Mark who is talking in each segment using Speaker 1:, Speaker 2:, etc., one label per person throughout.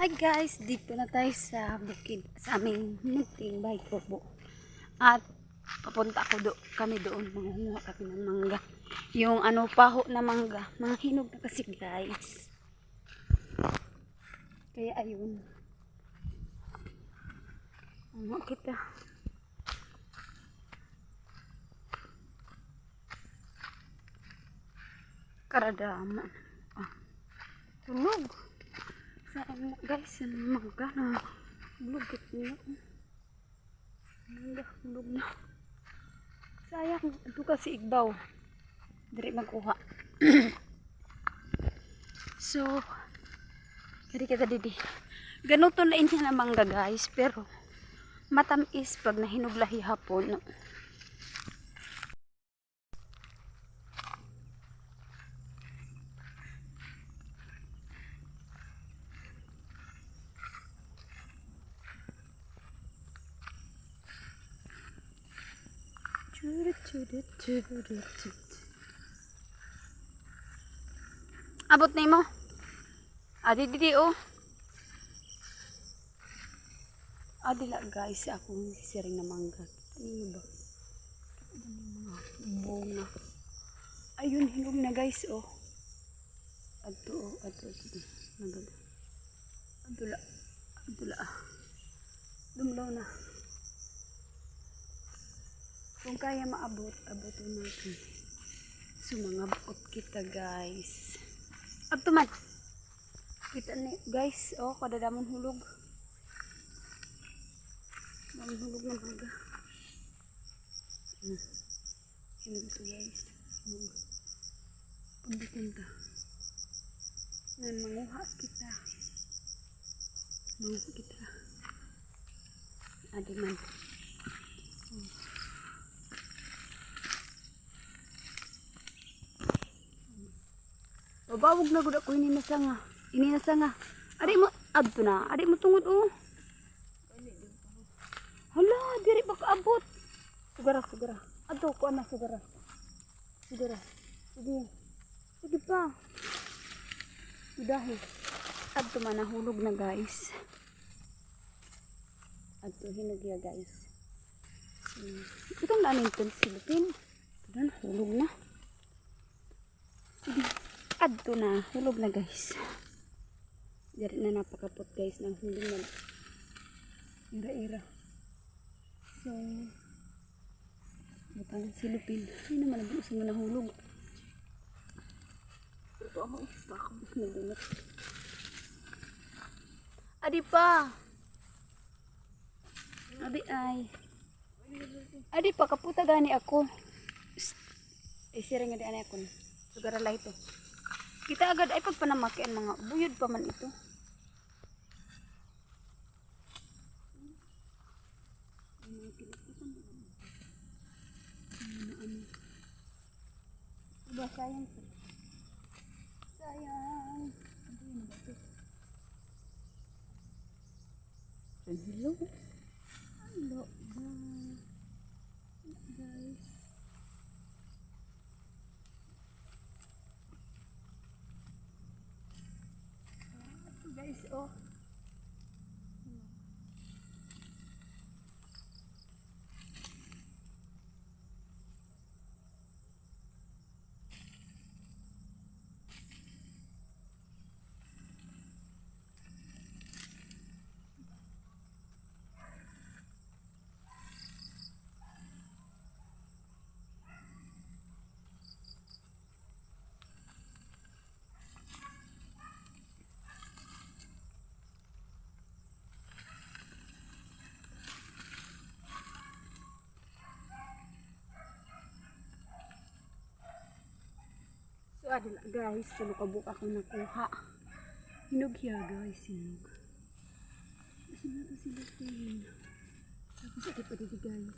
Speaker 1: Hi guys, dito na tayo sa bukid sa aming munting bahay kubo. At papunta ako do, kami doon, mangunguha kami ng mangga. Yung ano paho na mangga, mga hinog na kasi guys. Kaya ayun. Ano kita? Karadama. Ah, tulog. Saan mo guys, yan ang mangga na bulugit niya. Mangga, bulog na. Sayang, ito kasi igbaw. Dari magkuha. so, kari kita didi. Ganuto na inyo na mangga guys, pero matamis pag nahinuglahi hapon. No? Abot na mo. Adi didi oh. Adi la guys, ako siring na mangga. Ano ba? Bunga. Ayun, hinog na guys oh. Adto oh, adto. Nagad. Adula. Adula. Dumlaw na. Kung kaya maabot, abutin natin. So, mga buot kita, guys. Abto man. Kita ni, guys. Oh, kadadamon hulog. Damon hulog na baga. Hmm. Hinog ito, guys. Hinog. Pagbitin ka. Ngayon, manguha kita. Manguha kita. Adi man. Babawag na gud ako ini na sanga. Na. Adi mo adto na. Adi mo tungod oh. Hala, diri ba kaabot? Sugara, sugara. Adto ko ana sugara. Sugara. Sige. Sige pa. Sudahi. Adto man nahulog na guys. Adto hinog ya guys. Hmm. Itong namin ito silupin. Ito na, hulog na. Sige. Adto na. Hulog na guys. Dari na napakapot guys ng hindi na. Ira-ira. So, butang silupin. Hindi naman gusto mo nahulog. Ito ako. Baka nagdunot. Adi pa. Adi ay. Adi pa kaputa gani ako. Psst. Ay sira nga di anay ako. Sugara lah ito. Kita agad ay pagpanamakian mga buyod pa man ito. Diba sayang po. Sayang. Ano yun ba ito? Hello. Hello. Guys. Ito guys, oh. So, adila guys, tulo ka buka ako nakuha. Hinog ya guys, hinog. Kasi na ito sila. Tapos ito pa dito guys.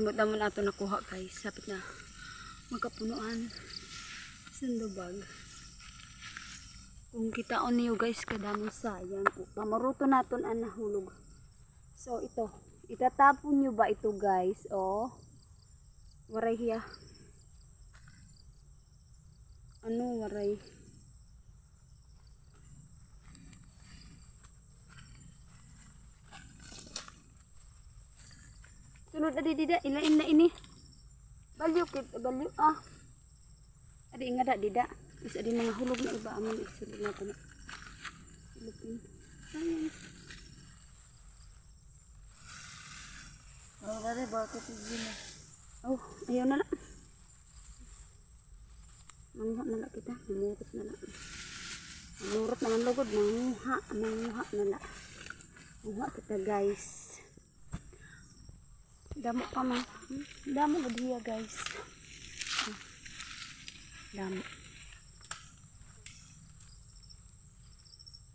Speaker 1: Samot naman ato nakuha guys. Sapit na magkapunuan. Sandubag. Kung kitaon niyo guys, kadaming sayang. Pamaruto naton ang nahulog. So ito, itatapon niyo ba ito guys? O, waray hiya. Ano waray? Sunod adi dida, ilain na ini. Balyo kit, balyo ah. Adi nga da dida. Is adi mga hulog na iba amin isulod na na. Silupin. Sayang.
Speaker 2: Oh, dari bakit gini?
Speaker 1: Oh, ayaw na na. Manguha na na kita. Mamurot na na. Mamurot naman lugod. Manguha. Manguha na na. Manguha kita guys. Damo pa man. Damo ba diya guys? Damo.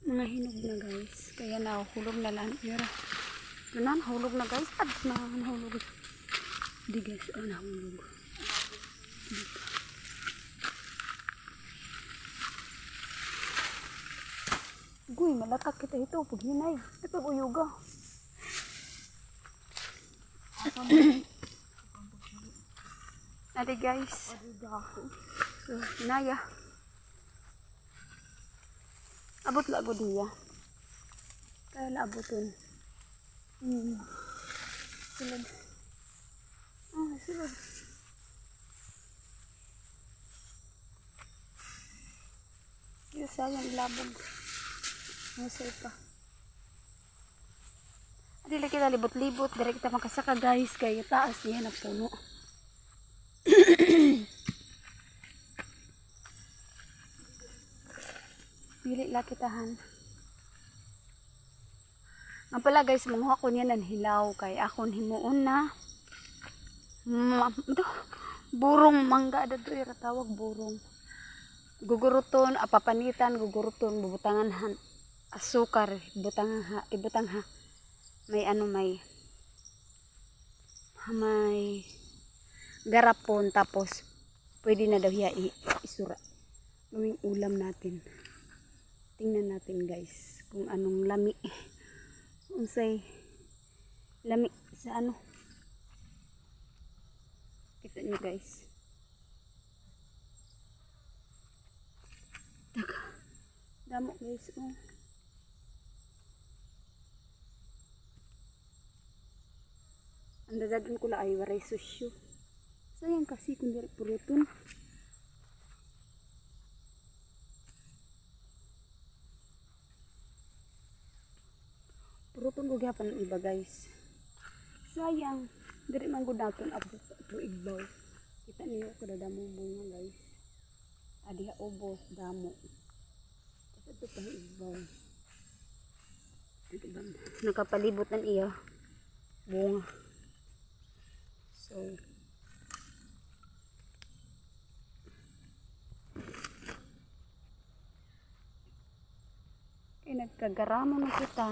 Speaker 1: Mga hinog na guys. Kaya nahuhulog na lang. Yara. Ganan, hulog na guys. Ad na nahulog. Di guys, oh nahulog. Dito. Guy, malakat kita ito. Pag hinay. Ito uyuga. Ate guys. So, hinaya. Abot lago diya. Kaya laabotin. Hmm. Sulod. Ah, sulod. Yung sayang labog. Masay pa. Adi lagi kita libot-libot. Dari kita makasaka guys. Kaya taas niya na puno. Pili lang kitahan. Ang pala guys, manguha ko niya ng hilaw kay akon himuon na. Ito, burong mangga da doy tawag burong. Guguruton, apapanitan, guguruton, bubutangan han asukar, ibutang ha, ibutang ha. May ano may may garapon tapos pwede na daw hiya isura. Gawing ulam natin. Tingnan natin guys kung anong lami. Unsay lami sa ano. Kita nyo guys. Taka. Damo guys oh dadagan ko la ay waray susyo sayang kasi kung di puluton Purutong ko gyapon ang iba guys. Sayang. Diri man gud naton abot to igbaw. Kita niyo ko damo bunga guys. Adiha ubos damo. Kasi ito pa igbaw. Nakapalibot ng iya. Bunga. So, eh nagkagaramo na kita.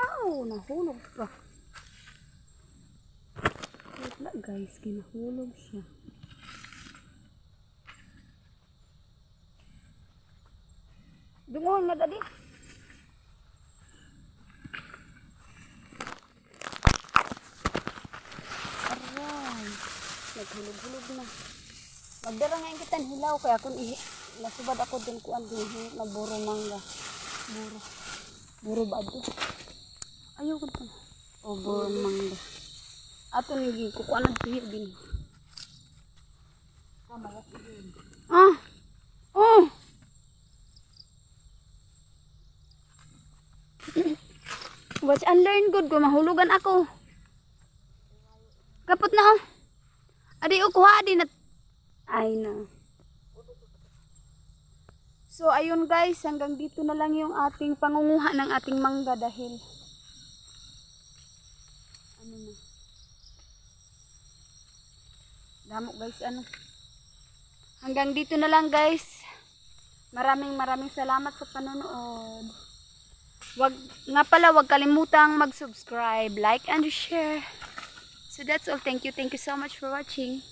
Speaker 1: Aw, nahulog pa. Wala guys, kinahulog siya. Dungon na dali. Naghulog-hulog na. Magdara ngayon kita hilaw kaya kung ihi. Nasubad ako din kuan din na buro mangga. Buro. Buro ba ito? Ayaw ko pa. O buro mangga. Ato nigi kukuan ang tuhi din. Ah! Oh! Watch and learn good ko mahulugan ako. Kapot na oh. Adi o kuha di na. Ay na. So ayun guys, hanggang dito na lang yung ating pangunguha ng ating mangga dahil ano na. Damo guys, ano. Hanggang dito na lang guys. Maraming maraming salamat sa panonood. Wag, nga pala, wag kalimutang mag-subscribe, like, and share. So that's all. Thank you. Thank you so much for watching.